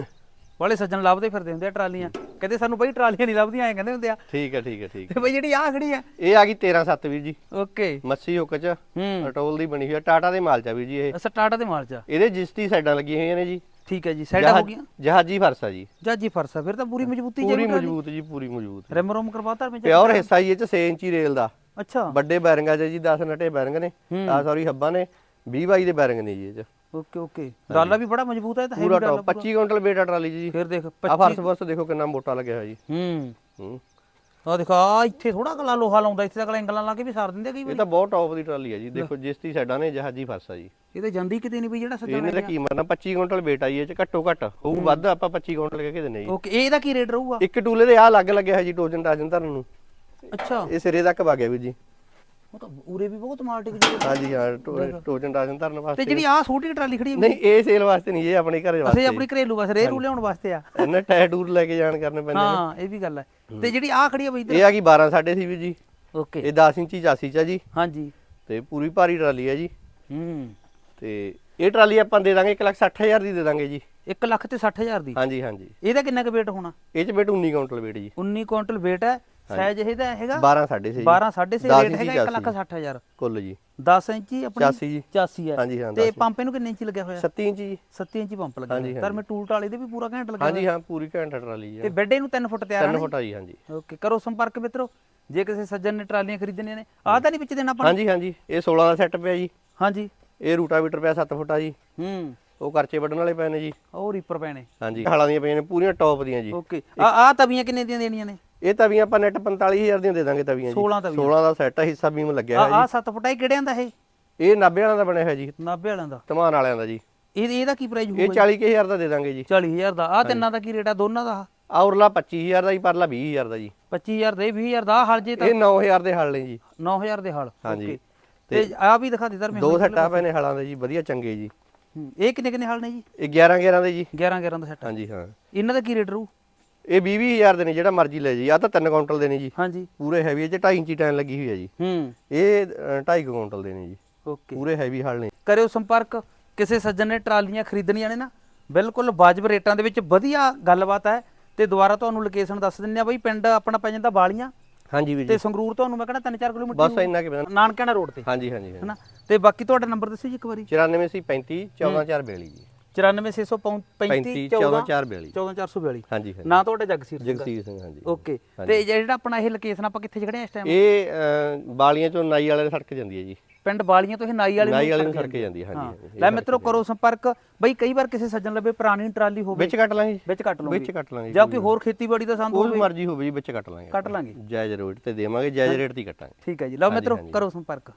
ਵਾਲੇ ਸੱਜਣ ਲੱਭਦੇ ਫਿਰਦੇ ਹੁੰਦੇ ਆ ਟਰਾਲੀਆਂ। ਕਹਿੰਦੇ ਸਾਨੂੰ ਬਈ ਟਰਾਲੀਆਂ ਨਹੀਂ ਲੱਭਦੀਆਂ ਐ ਕਹਿੰਦੇ ਹੁੰਦੇ ਆ। ਠੀਕ ਹੈ ਠੀਕ ਹੈ ਠੀਕ ਹੈ। ਤੇ ਬਈ ਜਿਹੜੀ ਆ ਖੜੀ ਆ। ਇਹ ਆ ਗਈ 13 7 ਵੀਰ ਜੀ। ਓਕੇ। ਮੱਸੀ ਹੁੱਕ ਚ ਹੂੰ। ਅਟੋਲ ਦੀ ਬਣੀ ਹੋਈ ਆ ਟਾਟਾ ਦੇ ਮਾਲ ਚ ਵੀਰ ਜੀ ਇਹ। ਟਾਟਾ ਦੇ ਮਾਲ ਚ ਆ। ਇਹਦੇ ਜਿਸਤੀ ਸਾਈਡਾਂ ਲੱਗੀਆਂ ਹੋਈਆਂ ਨੇ ਜੀ। ਠੀਕ ਹੈ ਜੀ ਸਾਈਡਾਂ ਹੋ ਗਈਆਂ? ਜਹਾਜੀ ਫਰਸਾ ਜੀ। ਜਾਜੀ ਫਰਸਾ ਫਿਰ ਤਾਂ ਪੂਰੀ ਮਜ਼ਬੂਤੀ ਪੂਰੀ ਮਜ਼ਬੂਤ ਜੀ ਪੂਰੀ ਮਜ਼ਬੂਤ। ਰਿਮ ਰੋਮ ਕਰਵਾਤਾ ਵਿੱਚ ਪਿਓਰ ਹਿੱਸਾ ਜੀ ਇਹ ਚ 6 ਇੰਚੀ ਰੇਲ ਦਾ। ਅੱਛਾ। ਵੱਡੇ ਬੈਰਿੰਗਾਂ ਚ ਜੀ 10 ਨਟੇ ਬੈਰਿੰਗ ਨੇ। ਹੂੰ। ਆ ਸੌਰੀ ਹੱਬਾਂ ਨੇ। 20 22 ਦੇ ਬੈਰਿੰਗ ਨੇ ਜੀ ਇਹ ਚ। Okay okay. ਡਾਲਾ ਵੀ ਬੜਾ ਮਜ਼ਬੂਤ ਹੈ ਇਹ ਤਾਂ ਪੂਰਾ ਹੈਵੀ ਟੌਪ 25 ਕੁਇੰਟਲ weight ਆ ਟਰਾਲੀ 'ਚ ਜੀ। ਫਿਰ ਦੇਖ ਆ 25 ਫਰਸ ਫਰਸ ਦੇਖੋ ਕਿੰਨਾ ਮੋਟਾ ਲੱਗਿਆ ਹੋਇਆ ਜੀ। ਹੂੰ। ਹੂੰ। ਆ ਦੇਖੋ ਆ ਇੱਥੇ ਥੋੜਾ ਕਲਾ ਲੋਹਾ ਲਾਉਂਦਾ ਇੱਥੇ ਤੱਕ ਐਂਗਲਾਂ ਲਾ ਕੇ ਵੀ ਸਾਰ ਦਿੰਦੇ ਕਈ ਇਹ ਵਾਰੀ। ਤਾਂ ਬਹੁਤ ਟੌਪ ਦੀ ਟਰਾਲੀ ਹੈ ਜੀ। ਦੇਖੋ ਜਿਸ ਦੀ ਸਾਈਡਾਂ ਨੇ ਜਹਾਜੀ ਫਰਸਾ ਜੀ। ਇਹ ਤਾਂ ਜਾਂਦੀ ਕਿਤੇ ਨਹੀਂ ਬਈ ਜਿਹੜਾ ਸੱਜਣ ਇਹਨੇ ਤਾਂ ਕੀਮਤ ਨਾ 25 ਕੁਇੰਟਲ weight ਆਈ ਇਹ ਚ ਘੱਟੋ ਘੱਟ। ਹੋਊ ਵੱਧ ਆਪਾਂ 25 ਕੁਇੰਟਲ ਕਹਿ ਕੇ ਦਿੰਨੇ ਜੀ। ਓਕੇ ਇਹਦਾ ਕੀ ਰੇਟ ਰਹੂਗਾ? ਇੱਕ ਟੂਲੇ ਦੇ ਆ ਲੱਗ ਲੱਗਿਆ ਹੈ ਜੀ ਟੋਜਨ ਟਾਜਨ ਧਰਨ ਨੂੰ। ਅੱਛਾ। ਇਹ ਸਿਰੇ ਤੱਕ ਵਗਿਆ ਵੀ ਜੀ। ਉਹ ਤਾਂ ਉਰੇ ਵੀ ਬਹੁਤ ਮਾਲ ਟਿਕ ਜੀ ਹਾਂਜੀ ਹਾਂ ਟੋਜਨ ਟਾਜਨ ਧਰਨ ਤੇ ਵਾਸਤੇ ਜਿਹੜੀ ਆ ਛੋਟੀ ਟਰਾਲੀ ਖੜੀ ਨਹੀਂ ਇਹ ਸੇਲ ਵਾਸਤੇ ਨਹੀਂ ਇਹ ਆਪਣੇ ਘਰੇ ਅਸੀਂ ਵਾਸਤੇ। ਆਪਣੀ ਘਰੇਲੂ ਬਸ ਰੇ ਰੂ ਲਿਆਉਣ ਵਾਸਤੇ ਆ। ਇਹਨਾਂ ਟਾਇਰ ਟੂਰ ਲੈ ਕੇ ਜਾਣ ਕਰਨੇ ਪੈਂਦੇ ਹਾਂ ਇਹ ਵੀ ਗੱਲ ਹੈ। ਤੇ ਜਿਹੜੀ ਆ ਖੜੀ ਹੈ ਬਈ ਇਹ ਆ ਗਈ 12 ਸਾਡੇ ਸੀ ਵੀ ਜੀ ਓਕੇ। ਇਹ 10 ਇੰਚੀ ਚਾਸੀ ਚ ਆ ਜੀ। ਹਾਂਜੀ। ਤੇ ਪੂਰੀ ਭਾਰੀ ਟਰਾਲੀ ਹੈ ਜੀ। ਹੂੰ। ਤੇ ਇਹ ਟਰਾਲੀ ਆਪਾਂ ਦੇ ਦਾਂਗੇ 160000 ਦੀ ਦੇ ਦਾਂਗੇ ਜੀ। 1 ਲੱਖ ਤੇ 60000 ਦੀ? ਹਾਂਜੀ ਹਾਂਜੀ। ਇਹਦਾ ਕਿੰਨਾ ਕੁ weight ਹੋਣਾ? ਇਹ ਚ ਬੇਟ 19 ਕਾਉਂਟਲ weight ਜੀ। 19 ਕੁਇੰਟਲ weight ਹੈ। ਸਾਈਜ਼ ਇਹਦਾ ਹੈਗਾ 12 ਸਾਡੇ ਸੀ 12 6.5 ਦਸ ਰੇਟ ਹੈਗਾ 1 ਚਾਸੀ। ਲੱਖ 60000 ਕੁੱਲ ਜੀ। 10 ਇੰਚੀ ਆਪਣੀ ਚਾਸੀ ਜੀ। 84 ਹੈ। ਹਾਂਜੀ ਹਾਂ ਤੇ 10 ਪੰਪ ਇਹਨੂੰ ਕਿੰਨੇ ਇੰਚੀ ਲੱਗਿਆ ਹੋਇਆ? 37 ਇੰਚੀ ਜੀ। 37 ਇੰਚੀ ਪੰਪ ਲੱਗਿਆ ਹੋਇਆ। ਪਰ ਮੈਂ ਟੂਲ ਟਾਲੇ ਦੇ ਵੀ ਪੂਰਾ ਘੰਟ ਲੱਗਿਆ ਹਾਂਜੀ ਹਾਂ ਪੂਰੀ ਘੰਟਾ ਟਰਾਲੀ ਤੇ ਹੈ। ਬੈੱਡ ਇਹਨੂੰ 3 ਫੁੱਟ ਤਿਆਰ 3 ਆ ਫੁੱਟ ਆ ਜੀ ਹਾਂਜੀ। ਓਕੇ ਕਰੋ ਸੰਪਰਕ ਮਿੱਤਰੋ। ਜੇ ਕਿਸੇ ਸੱਜਣ ਨੇ ਟਰਾਲੀਆਂ ਖਰੀਦਣੀਆਂ ਨੇ ਆਹ ਤਾਂ ਨਹੀਂ ਵਿੱਚ ਦੇਣਾ ਆਪਾਂ ਹਾਂਜੀ ਹਾਂਜੀ। ਇਹ 16 ਦਾ ਸੈੱਟ ਪਿਆ ਜੀ। ਹਾਂਜੀ। ਇਹ ਰੂਟਾਵੀਟਰ ਪਿਆ 7 ਫੁੱਟ ਆ ਜੀ। ਹੂੰ। ਉਹ ਕਰਚੇ ਵੱਢਣ ਵਾਲੇ ਪਏ ਨੇ ਜੀ। ਉਹ ਰੀਪਰ ਪੈਣੇ। ਹਾਂਜੀ। ਹਾਲਾਂ ਦੀਆਂ ਪਈਆਂ ਨੇ ਪੂਰੀਆਂ ਟੌਪ ਦੀਆਂ ਜੀ। ਓਕੇ। ਆ ਆ ਤਵੀਆਂ ਕਿੰਨੇ ਦੀਆਂ ਦੇਣੀਆਂ ਨੇ? ਇਹ ਤਵੀਆਂ ਆਪਾਂ ਨੈਟ 45000 ਦੀਆਂ ਦੇ ਦਾਂਗੇ ਤਵੀਆਂ ਜੀ। 16 ਤਵੀਆਂ। 16 ਦਾ ਸੈੱਟ ਹਿੱਸਾ ਬੀਮ ਲੱਗਿਆ ਆ ਹੋਇਆ ਆ 7 ਫੁੱਟ ਇਹ ਕਿਹੜਿਆਂ ਦਾ ਇਹ? ਜੀ ਇਹ 90 ਵਾਲਿਆਂ ਦਾ ਬਣਿਆ ਹੋਇਆ ਜੀ। 90 ਵਾਲਿਆਂ ਦਾ। ਧਮਾਨ ਵਾਲਿਆਂ ਦਾ ਜੀ। ਇਹ ਇਹਦਾ ਕੀ ਪ੍ਰਾਈਸ ਇਹ ਹੋਊਗਾ 40000 ਦਾ ਦੇ ਦਾਂਗੇ ਜੀ। 40000 ਦਾ। ਆ ਤਿੰਨਾਂ ਦਾ ਕੀ ਰੇਟ ਆ? ਦੋਨਾਂ ਦਾ? ਆ ਉਰਲਾ 25000 ਦਾ ਜੀ ਪਰਲਾ 20000 ਦਾ ਜੀ। 25000 ਦੇ 20000 ਦਾ। ਹਲ ਜੇ ਤਾਂ ਇਹ 9000 ਦੇ ਹਲ ਨੇ ਜੀ। 9000 ਦੇ ਹਲ। ਹਾਂਜੀ। ਤੇ ਆ ਵੀ ਦਿਖਾ ਦੇ ਦਰ ਦੋ ਸੈੱਟਾਂ ਪਏ ਨੇ ਹਲਾਂ ਦੇ ਜੀ ਵਧੀਆ ਚੰਗੇ ਜੀ। ਇਹ ਕਿੰਨੇ ਕਿੰਨੇ ਹਲ ਨੇ ਜੀ? ਇਹ 11 11 ਦੇ ਜੀ। 11 11 ਦਾ ਸੈੱਟ ਹਾਂਜੀ ਹਾਂ। ਇਹਨਾਂ ਦਾ ਕੀ ਰੇਟ ਰਹੂ? ਇਹ 20 20000 ਦੇ ਨੇ ਜਿਹੜਾ ਮਰਜ਼ੀ ਲੈ ਜੀ ਆ ਤਾਂ 3 ਕੁਇੰਟਲ ਦੇ ਨੇ ਜੀ। ਹਾਂਜੀ। ਪੂਰੇ ਹੈਵੀ ਚ 2.5 ਇੰਚੀ ਟਾਈਨ ਲੱਗੀ ਹੋਈ ਹੈ ਜੀ। ਹੂੰ। ਇਹ 2.5 ਕੁਇੰਟਲ ਦੇ ਨੇ ਜੀ। ਓਕੇ। ਪੂਰੇ ਹੈਵੀ ਹਲ ਨੇ। ਕਰਿਓ ਸੰਪਰਕ। ਕਿਸੇ ਸੱਜਣ ਨੇ ਟਰਾਲੀਆਂ ਖਰੀਦਣੀਆਂ ਨੇ ਨਾ ਬਿਲਕੁਲ ਵਾਜਬ ਰੇਟਾਂ ਦੇ ਵਿੱਚ ਵਧੀਆ ਗੱਲਬਾਤ ਹੈ। ਤੇ ਦੁਬਾਰਾ ਤੁਹਾਨੂੰ ਲੋਕੇਸ਼ਨ ਦੱਸ ਦਿੰਦੇ ਆ ਬਈ ਪਿੰਡ ਆਪਣਾ ਪੈ ਜਾਂਦਾ ਬਾਲੀਆਂ। ਹਾਂਜੀ ਵੀਰ ਤੇ ਜੀ। ਸੰਗਰੂਰ ਤੁਹਾਨੂੰ ਮੈਂ ਕਹਿੰਦਾ 3-4 ਕਿਲੋਮੀਟਰ ਬਸ ਇੰਨਾ ਕਿ ਪਤਾ ਨਾਨਕਿਆਣਾ ਰੋਡ ਤੇ। ਹਾਂਜੀ ਹਾਂਜੀ ਹਨਾ? ਤੇ ਬਾਕੀ ਤੁਹਾਡਾ ਨੰਬਰ ਦੱਸਿਓ ਜੀ ਇੱਕ ਵਾਰੀ। 94 ਸੀ 35 14442 ਜੀ 94635 14442 14442 ਹਾਂਜੀ ਹਾਂਜੀ। ਨਾਂ ਤੁਹਾਡਾ ਜਗਸੀਰ ਸਿੰਘ ਜਗਸੀਰ ਸਿੰਘ ਹਾਂਜੀ। ਓਕੇ ਤੇ ਜਿਹੜਾ ਆਪਣਾ ਇਹ ਲੋਕੇਸ਼ਨ ਆਪਾਂ ਕਿੱਥੇ ਖੜੇ ਆ ਇਸ ਟਾਈਮ ਇਹ ਅਹ, ਬਾਲੀਆਂ ਚੋਂ ਨਾਈ ਵਾਲੇ ਸੜਕ ਜਾਂਦੀ ਹੈ ਜੀ। ਪਿੰਡ ਬਾਲੀਆਂ ਤੋਂ ਇਹ ਨਾਈ ਵਾਲੇ ਨਾਈ ਵਾਲੇ ਸੜਕ ਨੂੰ ਸੜਕੇ ਜਾਂਦੀ ਹੈ, ਹਾਂਜੀ, ਹਾਂ। ਹਾਂਜੀ, ਇਹ ਲੈ ਮਿੱਤਰੋ ਕਰੋ ਸੰਪਰਕ। ਬਈ ਕਈ ਵਾਰ ਕਿਸੇ ਸੱਜਣ ਲੱਭੇ ਪੁਰਾਣੀ ਟਰਾਲੀ ਹੋਵੇ। ਵਿੱਚ ਕੱਟ ਲਾਂਗੇ। ਵਿੱਚ ਕੱਟ ਲਓਗੇ ਵਿੱਚ ਕੱਟ ਲਾਂਗੇ ਜਾਂ ਕੋਈ ਹੋਰ ਖੇਤੀਬਾੜੀ ਦਾ ਸੰਦ ਉਹ ਹੋਵੇ। ਮਰਜ਼ੀ ਹੋਵੇ ਜੀ ਵਿੱਚ ਕੱਟ ਲਾਂਗੇ ਕੱਟ ਲਾਂਗੇ। ਜਾਇਜ਼ ਰੇਟ ਤੇ ਦੇਵਾਂਗੇ ਜਾਇਜ਼ ਰੇਟ ਤੇ ਹੀ ਕੱਟਾਂਗੇ। ਠੀਕ ਹੈ ਜੀ। ਲਓ ਮਿੱਤਰੋ ਕਰੋ ਸੰਪਰਕ।